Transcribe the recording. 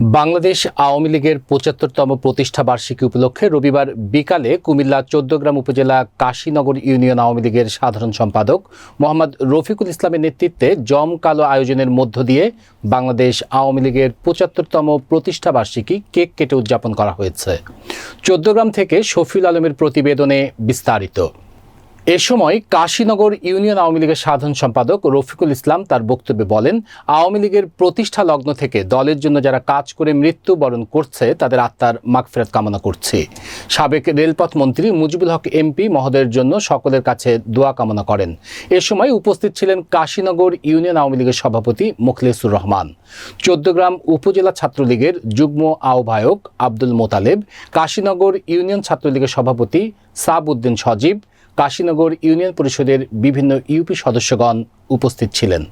বাংলাদেশ আওয়ামী লীগের পঁচাত্তরতম প্রতিষ্ঠা বার্ষিকী উপলক্ষে রবিবার বিকালে কুমিল্লা চৌদ্দগ্রাম উপজেলা কাশীনগর ইউনিয়ন আওয়ামী লীগের সাধারণ সম্পাদক মোহাম্মদ রফিকুল ইসলামের নেতৃত্বে জমকালো আয়োজনের মধ্য দিয়ে বাংলাদেশ আওয়ামী লীগের পঁচাত্তরতম প্রতিষ্ঠা বার্ষিকী কেক কেটে উদযাপন করা হয়েছে। চৌদ্দগ্রাম থেকে শফিউল আলমের প্রতিবেদনে বিস্তারিত। এ সময় কাশীনগর ইউনিয়ন আওয়ামী লীগের সাধারণ সম্পাদক রফিকুল ইসলাম তার বক্তব্যে বলেন, আওয়ামী লীগের প্রতিষ্ঠা লগ্ন থেকে দলের জন্য যারা কাজ করে মৃত্যুবরণ করছে, তাদের আত্মার মাগফেরত কামনা করছে। সাবেক রেলপথ মন্ত্রী মুজিবুল হক এমপি মহোদয়ের জন্য সকলের কাছে দোয়া কামনা করেন। এ সময় উপস্থিত ছিলেন কাশীনগর ইউনিয়ন আওয়ামী লীগের সভাপতি মুখলেসুর রহমান। চোদ্দগ্রাম উপজেলা ছাত্রলীগের যুগ্ম আহ্বায়ক আব্দুল মোতালেব, কাশীনগর ইউনিয়ন ছাত্রলীগের সভাপতি সাবউদ্দিন সজীব কাশীনগর ইউনিয়ন পরিষদের বিভিন্ন ইউপি সদস্যগণ উপস্থিত ছিলেন।